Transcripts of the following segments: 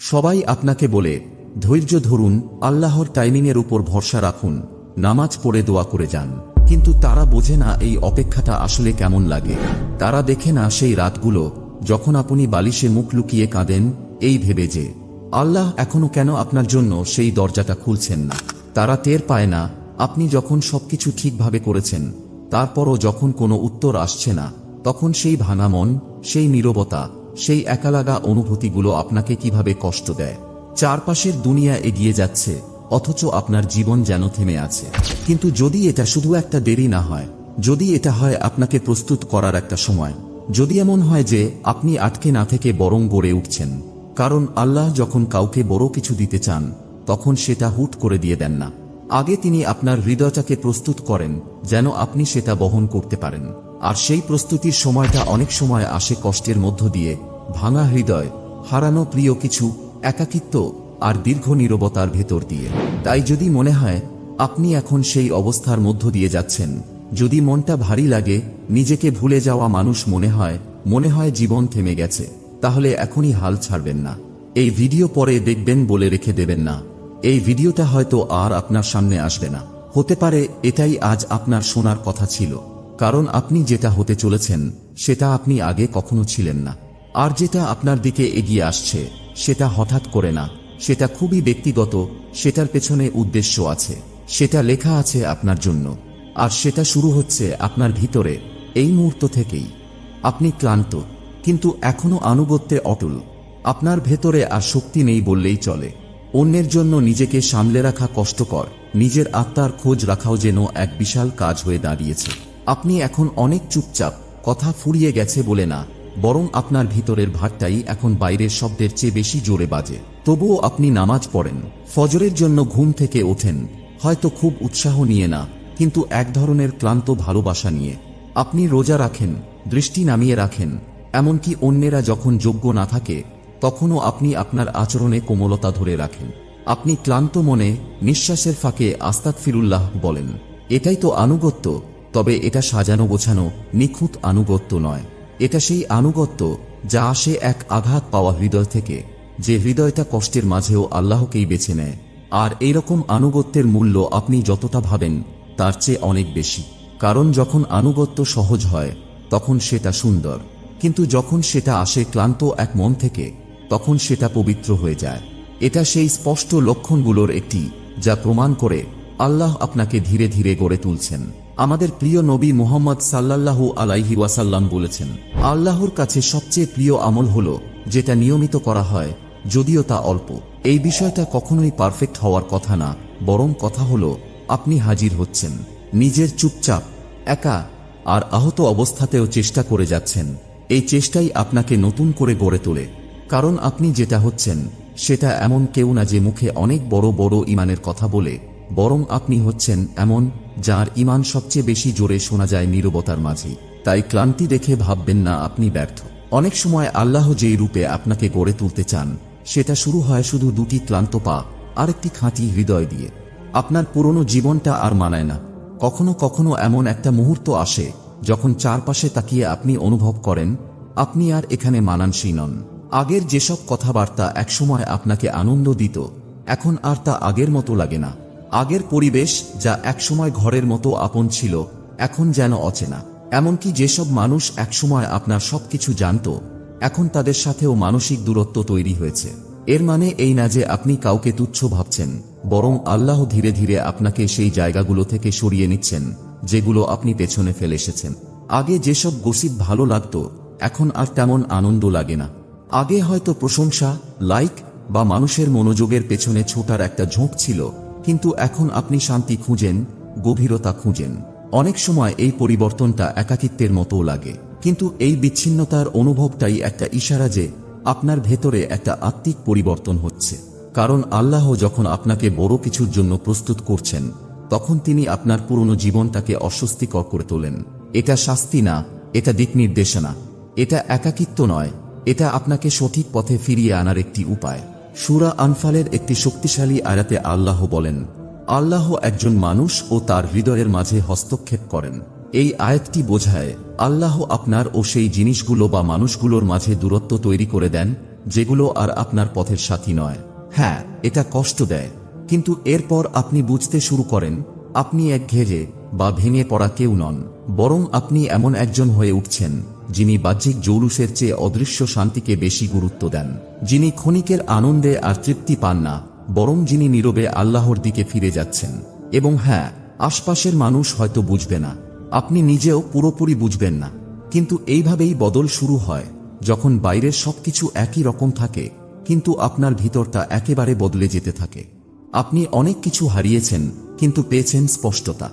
সবাই আপনাকে বলে, ধৈর্য ধরুন, আল্লাহর টাইমিংয়ের উপর ভরসা রাখুন, নামাজ পড়ে দোয়া করে যান। কিন্তু তারা বোঝে না এই অপেক্ষাটা আসলে কেমন লাগে। তারা দেখে না সেই রাতগুলো, যখন আপনি বালিশে মুখ লুকিয়ে কাঁদেন, এই ভেবে যে, আল্লাহ এখনও কেন আপনার জন্য সেই দরজাটা খুলছেন না। তারা টের পায় না, আপনি যখন সবকিছু ঠিকভাবে করেছেন, তারপরও যখন কোনো উত্তর আসছে না, তখন সেই ভাঙা মন, সেই নীরবতা সেই একালাগা অনুভূতিগুলো আপনাকে কীভাবে কষ্ট দেয়? চারপাশের দুনিয়া এগিয়ে যাচ্ছে, অথচ আপনার জীবন যেন থেমে আছে। কিন্তু যদি এটা শুধু একটা দেরি না হয়, যদি এটা হয় আপনাকে প্রস্তুত করার একটা সময়, যদি এমন হয় যে আপনি আটকে না থেকে বরং গড়ে উঠছেন, কারণ আল্লাহ যখন কাউকে বড় কিছু দিতে চান, তখন সেটা হুট করে দিয়ে দেন না। আগে তিনি আপনার হৃদয়টাকে প্রস্তুত করেন, যেন আপনি সেটা বহন করতে পারেন। আর সেই প্রস্তুতির সময়টা অনেক সময় আসে কষ্টের মধ্য দিয়ে, ভাঙা হৃদয়, হারানো প্রিয় কিছু, একাকিত্ব আর দীর্ঘ নীরবতার ভেতর দিয়ে। তাই যদি মনে হয়, আপনি এখন সেই অবস্থার মধ্য দিয়ে যাচ্ছেন। যদি মনটা ভারী লাগে, নিজেকে ভুলে যাওয়া মানুষ মনে হয় মনে হয় জীবন থেমে গেছে। তাহলে এখনই হাল ছাড়বেন না। এই ভিডিও পরে দেখবেন বলে রেখে দেবেন না। এই ভিডিওটা হয়তো আর আপনার সামনে আসবে না। হতে পারে, এটাই আজ আপনার শোনার কথা ছিল। কারণ আপনি যেটা হতে চলেছেন, সেটা আপনি আগে কখনো ছিলেন না। আর যেটা আপনার দিকে এগিয়ে আসছে, সেটা হঠাৎ করে না। সেটা খুবই ব্যক্তিগত, সেটার পেছনে উদ্দেশ্য আছে। সেটা লেখা আছে আপনার জন্য। আর সেটা শুরু হচ্ছে আপনার ভিতরে, এই মুহূর্ত থেকেই। আপনি ক্লান্ত, কিন্তু এখনও আনুগত্যে অটল। আপনার ভেতরে আর শক্তি নেই বললেই চলে। অন্যের জন্য নিজেকে সামলে রাখা কষ্টকর, নিজের আত্মার খোঁজ রাখাও যেন এক বিশাল কাজ হয়ে দাঁড়িয়েছে। আপনি এখন অনেক চুপচাপ, কথা ফুরিয়ে গেছে বলে না, বরং আপনার ভিতরের ভাতটাই এখন বাইরের শব্দের চেয়ে বেশি জোরে বাজে। তবুও আপনি নামাজ পড়েন, ফজরের জন্য ঘুম থেকে ওঠেন, হয়তো খুব উৎসাহ নিয়ে না, কিন্তু এক ধরনের ক্লান্ত ভালোবাসা নিয়ে। আপনি রোজা রাখেন, দৃষ্টি নামিয়ে রাখেন, এমনকি অন্যেরা যখন যোগ্য না থাকে, তখনও আপনি আপনার আচরণে কোমলতা ধরে রাখেন। আপনি ক্লান্ত মনে, নিঃশ্বাসের ফাঁকে আস্তাক ফিরুল্লাহ বলেন, এটাই তো আনুগত্য তবে এটা সাজানো গোছানো নিখুঁত আনুগত্য নয়। এটা সেই আনুগত্য যা আসে এক আঘাত পাওয়া হৃদয় থেকে, যে হৃদয়টা কষ্টের মাঝেও আল্লাহকেই বেছে নেয়। আর এইরকম আনুগত্যের মূল্য আপনি যতটা ভাবেন, তার চেয়ে অনেক বেশি। কারণ যখন আনুগত্য সহজ হয়, তখন সেটা সুন্দর। কিন্তু যখন সেটা আসে ক্লান্ত এক মন থেকে, তখন সেটা পবিত্র হয়ে যায়। এটা সেই স্পষ্ট লক্ষণগুলোর একটি, যা প্রমাণ করে আল্লাহ আপনাকে ধীরে ধীরে গড়ে তুলছেন। আমাদের প্রিয় নবী মুহাম্মদ সাল্লাল্লাহু আলাইহি ওয়াসাল্লাম বলেছেন, আল্লাহর কাছে সবচেয়ে প্রিয় আমল হল যেটা নিয়মিত করা হয়, যদিও তা অল্প। এই বিষয়টা কখনোই পারফেক্ট হওয়ার কথা না, বরং কথা হল, আপনি হাজির হচ্ছেন, নিজের চুপচাপ, একা, আর আহত অবস্থাতেও চেষ্টা করে যাচ্ছেন। এই চেষ্টাই আপনাকে নতুন করে গড়ে তোলে। কারণ আপনি যেটা হচ্ছেন, সেটা এমন কেউ না যে মুখে অনেক বড় বড় ইমানের কথা বলে, বরং আপনি হচ্ছেন এমন যার ইমান সবচেয়ে বেশি জোরে শোনা যায় নীরবতার মাঝে। তাই ক্লান্তি দেখে ভাববেন না, আপনি ব্যর্থ। অনেক সময় আল্লাহ যেই রূপে আপনাকে গড়ে তুলতে চান, সেটা শুরু হয় শুধু দুটি ক্লান্ত পা, আরেকটি খাঁটি হৃদয় দিয়ে। আপনার পুরনো জীবনটা আর মানায় না। কখনো কখনো এমন একটা মুহূর্ত আসে, যখন চারপাশে তাকিয়ে আপনি অনুভব করেন, আপনি আর এখানে মানানসই নন। আগের যেসব কথাবার্তা একসময় আপনাকে আনন্দ দিত, এখন আর তা আগের মতো লাগে না। আগের পরিবেশ যা একসময় ঘরের মতো আপন ছিল, এখন যেন অচেনা। এমনকি যেসব মানুষ একসময় আপনার সবকিছু জানত, এখন তাদের সাথেও মানসিক দূরত্ব তৈরি হয়েছে। এর মানে এই না যে আপনি কাউকে তুচ্ছ ভাবছেন, বরং আল্লাহ ধীরে ধীরে আপনাকে সেই জায়গাগুলো থেকে সরিয়ে নিচ্ছেন, যেগুলো আপনি পেছনে ফেলে এসেছেন। আগে যেসব গসিপ ভালো লাগত, এখন আর তেমন আনন্দ লাগে না। আগে হয়তো প্রশংসা, লাইক বা মানুষের মনোযোগের পেছনে ছোটার একটা ঝোঁক ছিল কিন্তু এখন আপনি শান্তি খুঁজেন, গভীরতা খুঁজেন। অনেক সময় এই পরিবর্তনটা একাকিত্বের মতো লাগে। কিন্তু এই বিচ্ছিন্নতার অনুভবটাই একটা ইশারা যে আপনার ভেতরে একটা আত্মিক পরিবর্তন হচ্ছে। কারণ আল্লাহ যখন আপনাকে বড় কিছুর জন্য প্রস্তুত করছেন, তখন তিনি আপনার পুরনো জীবনটাকে অস্বস্তিকর করে তোলেন। এটা শাস্তি না, এটা দিক নির্দেশনা। এটা একাকিত্ব নয়, এটা আপনাকে সঠিক পথে ফিরিয়ে আনার একটি উপায়। সুরা আনফালের একটি শক্তিশালী আয়াতে আল্লাহ বলেন, আল্লাহ একজন মানুষ ও তার হৃদয়ের মাঝে হস্তক্ষেপ করেন। এই আয়াতটি বোঝায়, আল্লাহ আপনার ও সেই জিনিসগুলো বা মানুষগুলোর মাঝে দূরত্ব তৈরি করে দেন, যেগুলো আর আপনার পথের সাথী নয়। হ্যাঁ এটা কষ্ট দেয়। কিন্তু এরপর আপনি বুঝতে শুরু করেন, আপনি এক ঘেরে বা ভেঙে পড়া কেউ নন, বরং আপনি এমন একজন হয়ে উঠছেন। যিনি বাহ্যিক জৌলুসের চেয়ে অদৃশ্য শান্তিকে বেশি গুরুত্ব দেন। যিনি ক্ষণিকের আনন্দে আর তৃপ্তি পান না, বরং যিনি নীরবে আল্লাহর দিকে ফিরে যাচ্ছেন। এবং হ্যাঁ আশপাশের মানুষ হয়তো বুঝবে না। আপনি নিজেও পুরোপুরি বুঝবেন না। কিন্তু এইভাবেই বদল শুরু হয়, যখন বাইরের সবকিছু একই রকম থাকে, কিন্তু আপনার ভিতরটা একেবারে বদলে যেতে থাকে। আপনি অনেক কিছু হারিয়েছেন, কিন্তু পেয়েছেন স্পষ্টতা।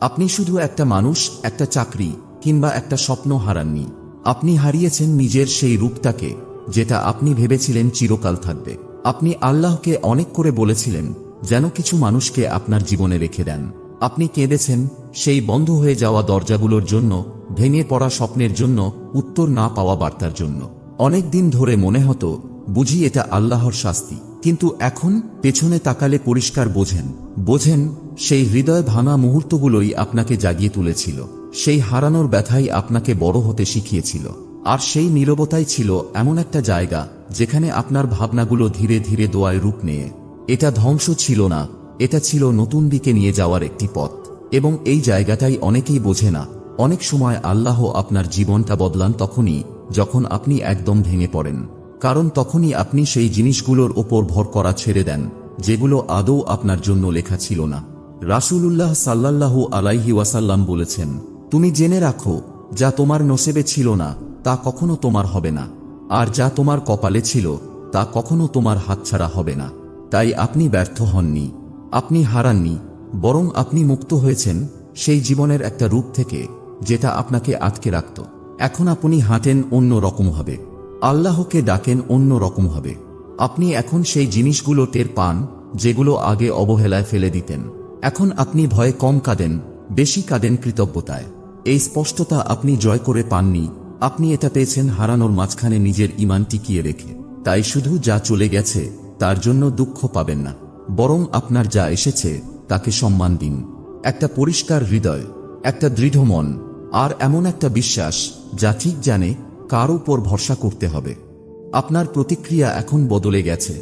আপনি শুধু একটা মানুষ, একটা চাকরি, কিংবা একটা স্বপ্ন হারাননি। আপনি হারিয়েছেন নিজের সেই রূপটাকে, যেটা আপনি ভেবেছিলেন চিরকাল থাকবে। আপনি আল্লাহকে অনেক করে বলেছিলেন, যেন কিছু মানুষকে আপনার জীবনে রেখে দেন। আপনি কেঁদেছেন, সেই বন্ধ হয়ে যাওয়া দরজাগুলোর জন্য, ভেঙে পড়া স্বপ্নের জন্য, উত্তর না পাওয়া বার্তার জন্য। অনেক দিন ধরে মনে হতো, বুঝি এটা আল্লাহর শাস্তি। কিন্তু এখন, পেছনে তাকালে পরিষ্কার বোঝেন। বোঝেন, সেই হৃদয় ভাঙা মুহূর্তগুলোই আপনাকে জাগিয়ে তুলেছিল। সেই হারানোর ব্যথাই আপনাকে বড় হতে শিখিয়েছিল। আর সেই নীরবতাই ছিল এমন একটা জায়গা যেখানে আপনার ভাবনাগুলো ধীরে ধীরে দোয়ায় রূপ নিয়ে। এটা ধ্বংস ছিল না, এটা ছিল নতুন দিকে নিয়ে যাওয়ার একটি পথ। এবং এই জায়গাটাই অনেকেই বোঝে না। অনেক সময় আল্লাহ আপনার জীবনটা বদলান তখনই, যখন আপনি একদম ভেঙে পড়েন। কারণ তখনই আপনি সেই জিনিসগুলোর ওপর ভর করা ছেড়ে দেন, যেগুলো আদৌ আপনার জন্য লেখা ছিল না। রাসূলুল্লাহ সাল্লাল্লাহু আলাইহি ওয়াসাল্লাম বলেছেন তুমি জেনে রাখো, যা তোমার নসেবে ছিল না, তা কখনো তোমার হবে না। আর যা তোমার কপালে ছিল, তা কখনো তোমার হাতছাড়া হবে না। তাই আপনি ব্যর্থ হননি, আপনি হারাননি, বরং আপনি মুক্ত হয়েছেন সেই জীবনের একটা রূপ থেকে, যেটা আপনাকে আটকে রাখত। এখন আপনি হাঁটেন অন্য রকমভাবে আল্লাহকে ডাকেন অন্য রকমভাবে আপনি এখন সেই জিনিসগুলো টের পান, যেগুলো আগে অবহেলায় ফেলে দিতেন। এখন আপনি ভয়ে কম কাঁদেন, বেশি কাঁদেন কৃতজ্ঞতায়। এই স্পষ্টতা আপনি জয় করে পাননি। আপনি এটা পেয়েছেন হারানোর মাঝখানে নিজের ইমান টিকিয়ে রেখে। তাই শুধু যা চলে গেছে, তার জন্য দুঃখ পাবেন না। বরং আপনার যা এসেছে, তাকে সম্মান দিন। একটা পরিষ্কার হৃদয়, একটা দৃঢ় মন, আর এমন একটা বিশ্বাস, যা ঠিক জানে কার উপর ভরসা করতে হবে। আপনার প্রতিক্রিয়া এখন বদলে গেছে।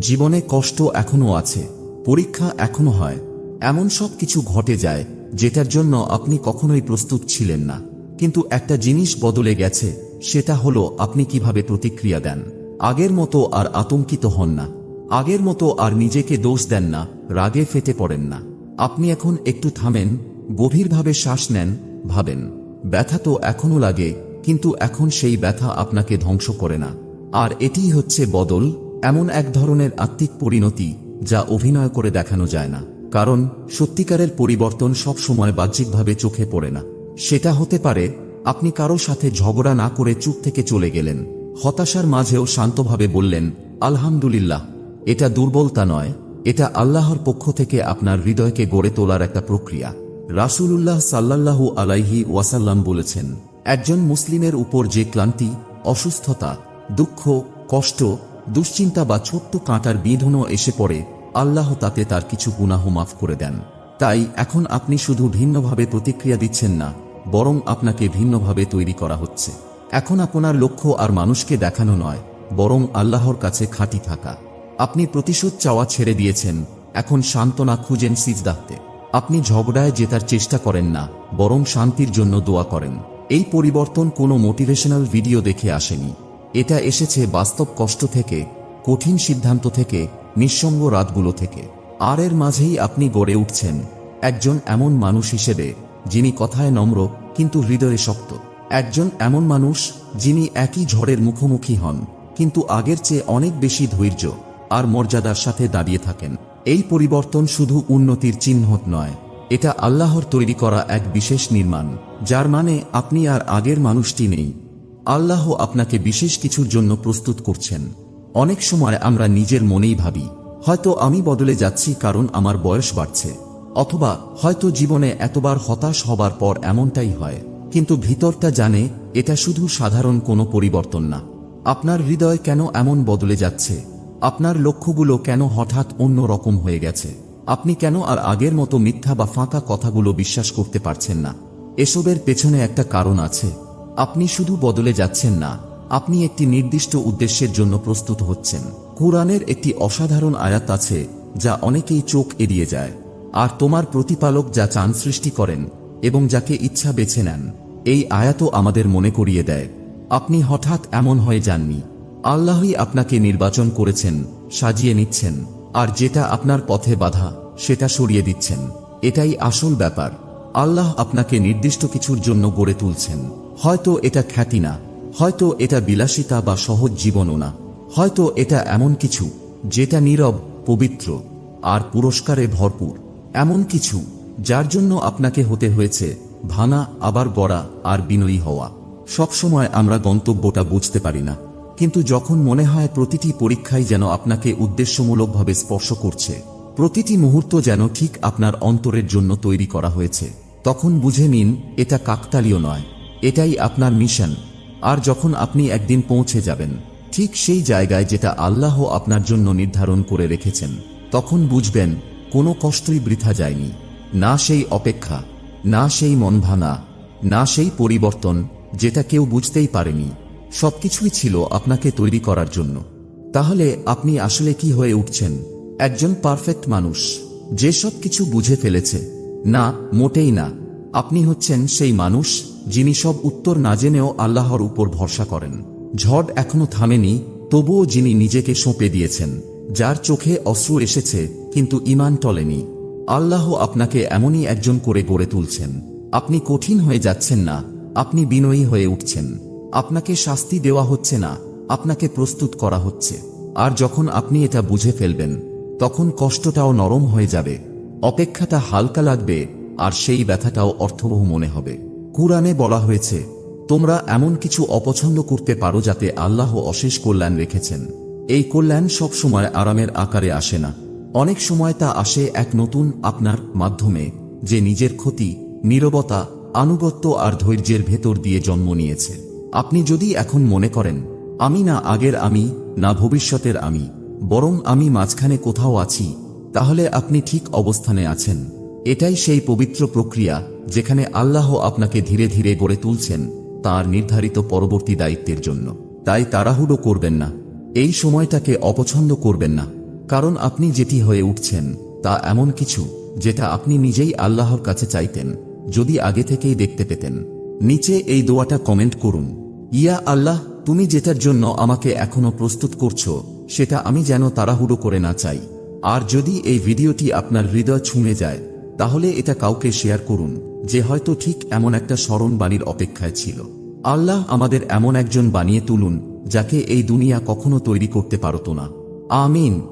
জীবনে কষ্ট এখনও আছে, পরীক্ষা এখনও হয়। এমন সব কিছু ঘটে যায় যেটার জন্য আপনি কখনোই প্রস্তুত ছিলেন না। কিন্তু একটা জিনিস বদলে গেছে, সেটা হলো আপনি কীভাবে প্রতিক্রিয়া দেন। আগের মতো আর আতঙ্কিত হন না। আগের মতো আর নিজেকে দোষ দেন না, রাগে ফেটে পড়েন না। আপনি এখন একটু থামেন, গভীরভাবে শ্বাস নেন, ভাবেন, ব্যথা তো এখনও লাগে, কিন্তু এখন সেই ব্যথা আপনাকে ধ্বংস করে না। আর এটিই হচ্ছে বদল, এমন এক ধরনের আত্মিক পরিণতি যা অভিনয় করে দেখানো যায় না। কারণ সত্যিকারের পরিবর্তন সব সময় বাহ্যিকভাবে চোখে পড়ে না। সেটা হতে পারে আপনি কারও সাথে ঝগড়া না করে চুপ থেকে চলে গেলেন। হতাশার মাঝেও শান্তভাবে বললেন, আলহামদুলিল্লাহ, এটা দুর্বলতা নয়। এটা আল্লাহর পক্ষ থেকে আপনার হৃদয়কে গড়ে তোলার একটা প্রক্রিয়া। রাসূলুল্লাহ সাল্লাল্লাহু আলাইহি ওয়াসাল্লাম বলেছেন, একজন মুসলিমের উপর যে ক্লান্তি, অসুস্থতা, দুঃখ, কষ্ট, দুশ্চিন্তা বা ছোট্ট কাঁটার বিঁধনও এসে পড়ে আল্লাহ তাতে তার কিছু গুনাহ মাফ করে দেন। তাই এখন আপনি শুধু ভিন্নভাবে প্রতিক্রিয়া দিচ্ছেন না, বরং আপনাকে ভিন্নভাবে তৈরি করা হচ্ছে। এখন আপনার লক্ষ্য আর মানুষকে দেখানো নয়, বরং আল্লাহর কাছে খাঁটি থাকা। আপনি প্রতিশোধ চাওয়া ছেড়ে দিয়েছেন, এখন সান্ত্বনা খুঁজেন সিজদাহতে আপনি ঝগড়ায় জেতার চেষ্টা করেন না, বরং শান্তির জন্য দোয়া করেন। এই পরিবর্তন কোনো মোটিভেশনাল ভিডিও দেখে আসেনি। এটা এসেছে বাস্তব কষ্ট থেকে কঠিন সিদ্ধান্ত থেকে, নিঃসঙ্গ রাতগুলো থেকে। আর এর মাঝেই আপনি গড়ে উঠছেন একজন এমন মানুষ হিসেবে, যিনি কথায় নম্র, কিন্তু হৃদয়ে শক্ত। একজন এমন মানুষ, যিনি একই ঝড়ের মুখোমুখি হন, কিন্তু আগের চেয়ে অনেক বেশি ধৈর্য আর মর্যাদার সাথে দাঁড়িয়ে থাকেন। এই পরিবর্তন শুধু উন্নতির চিহ্ন নয়, এটা আল্লাহর তৈরি করা এক বিশেষ নির্মাণ, যার মানে আপনি আর আগের মানুষটি নেই। আল্লাহ আপনাকে বিশেষ কিছুর জন্য প্রস্তুত করছেন। অনেক সময় আমরা নিজের মনেই ভাবি, হয়তো আমি বদলে যাচ্ছি কারণ আমার বয়স বাড়ছে, অথবা হয়তো জীবনে এতবার হতাশ হবার পর এমনটাই হয়, কিন্তু ভিতরটা জানে এটা শুধু সাধারণ কোনো পরিবর্তন না। আপনার হৃদয় কেন এমন বদলে যাচ্ছে? আপনার লক্ষ্যগুলো কেন হঠাৎ অন্য রকম হয়ে গেছে? আপনি কেন আর আগের মতো মিথ্যা বা ফাঁকা কথাগুলো বিশ্বাস করতে পারছেন না? এসবের পেছনে একটা কারণ আছে। আপনি শুধু বদলে যাচ্ছেন না আপনি একটি নির্দিষ্ট উদ্দেশ্যের জন্য প্রস্তুত হচ্ছেন। কুরআনের একটি অসাধারণ আয়াত আছে, যা অনেকেই চোখ এড়িয়ে যায়। আর তোমার প্রতিপালক যা চান সৃষ্টি করেন এবং যাকে ইচ্ছা বেছে নেন, এই আয়াতও আমাদের মনে করিয়ে দেয়। আপনি হঠাৎ এমন হয়ে যাননি। আল্লাহই আপনাকে নির্বাচন করেছেন, সাজিয়ে নিচ্ছেন, আর যেটা আপনার পথে বাধা, সেটা সরিয়ে দিচ্ছেন। এটাই আসল ব্যাপার। আল্লাহ আপনাকে নির্দিষ্ট কিছুর জন্য গড়ে তুলছেন। হয়তো এটা খ্যাতি না হয়তো এটা বিলাসিতা বা সহজ জীবনও না। হয়তো এটা এমন কিছু, যেটা নীরব, পবিত্র, আর পুরস্কারে ভরপুর। এমন কিছু, যার জন্য আপনাকে হতে হয়েছে ভাঙা, আবার গড়া, আর বিনয়ী হওয়া। সবসময় আমরা গন্তব্যটা বুঝতে পারি না। কিন্তু যখন মনে হয় প্রতিটি পরীক্ষাই যেন আপনাকে উদ্দেশ্যমূলকভাবে স্পর্শ করছে, প্রতিটি মুহূর্ত যেন ঠিক আপনার অন্তরের জন্য তৈরি করা হয়েছে, তখন বুঝে নিন, এটা কাকতালীয় নয়। এটাই আপনার মিশন আর যখন আপনি একদিন পৌঁছে যাবেন, ঠিক সেই জায়গায় যেটা আল্লাহ আপনার জন্য নির্ধারণ করে রেখেছেন, তখন বুঝবেন কোনো কষ্টই বৃথা যায়নি। না সেই অপেক্ষা, না সেই মন ভাঙা না সেই পরিবর্তন যেটা কেউ বুঝতেই পারেনি। সবকিছুই ছিল আপনাকে তৈরি করার জন্য। তাহলে আপনি আসলে কি হয়ে উঠছেন? একজন পারফেক্ট মানুষ, যে সব কিছু বুঝে ফেলেছে। না, মোটেই না। আপনি হচ্ছেন সেই মানুষ যিনি সব উত্তর না জেনেও আল্লাহর উপর ভরসা করেন। ঝড় এখনও থামেনি, তবুও যিনি নিজেকে সঁপে দিয়েছেন, যার চোখে অশ্রু এসেছে, কিন্তু ইমান টলেনি। আল্লাহ আপনাকে এমনই একজন করে গড়ে তুলছেন। আপনি কঠিন হয়ে যাচ্ছেন না, আপনি বিনয়ী হয়ে উঠছেন। আপনাকে শাস্তি দেওয়া হচ্ছে না, আপনাকে প্রস্তুত করা হচ্ছে। আর যখন আপনি এটা বুঝে ফেলবেন, তখন কষ্টটাও নরম হয়ে যাবে। অপেক্ষাটা হালকা লাগবে আর সেই ব্যথাটাও অর্থবহ মনে হবে। কুরআনে বলা হয়েছে, তোমরা এমন কিছু অপছন্দ করতে পারো যাতে আল্লাহ অশেষ কল্যাণ রেখেছেন। এই কল্যাণ সব সময় আরামের আকারে আসে না। অনেক সময় তা আসে এক নতুন আপনার মাধ্যমে, যে নিজের ক্ষতি, নীরবতা, আনুগত্য আর ধৈর্যের ভেতর দিয়ে জন্ম নিয়েছে। আপনি যদি এখন মনে করেন, আমি না আগের আমি, না ভবিষ্যতের আমি, বরং আমি মাঝখানে কোথাও আছি, তাহলে আপনি ঠিক অবস্থানে আছেন। এটাই সেই পবিত্র প্রক্রিয়া যেখানে আল্লাহ আপনাকে ধীরে ধীরে গড়ে তুলছেন তার নির্ধারিত পরবর্তী দায়িত্বের জন্য। তাই তাড়াহুড়ো করবেন না। এই সময়টাকে অপছন্দ করবেন না। কারণ আপনি যেটি হয়ে উঠছেন তা এমন কিছু যেটা আপনি নিজেই আল্লাহর কাছে চাইতেন, যদি আগে থেকেই দেখতে পেতেন। নিচে এই দোয়াটা কমেন্ট করুন। ইয়া আল্লাহ, তুমি যেটার জন্য আমাকে এখনও প্রস্তুত করছ, সেটা আমি যেন তাড়াহুড়ো করে না চাই। আর যদি এই ভিডিওটি আপনার হৃদয় ছুঁয়ে যায় তাহলে এটা কাউকে শেয়ার করুন, যে হয়তো ঠিক এমন একটা স্মরণ বাণীর অপেক্ষায় ছিল। আল্লাহ আমাদের এমন একজন বানিয়ে তুলুন, যাকে এই দুনিয়া কখনো তৈরি করতে পারত না। আমিন।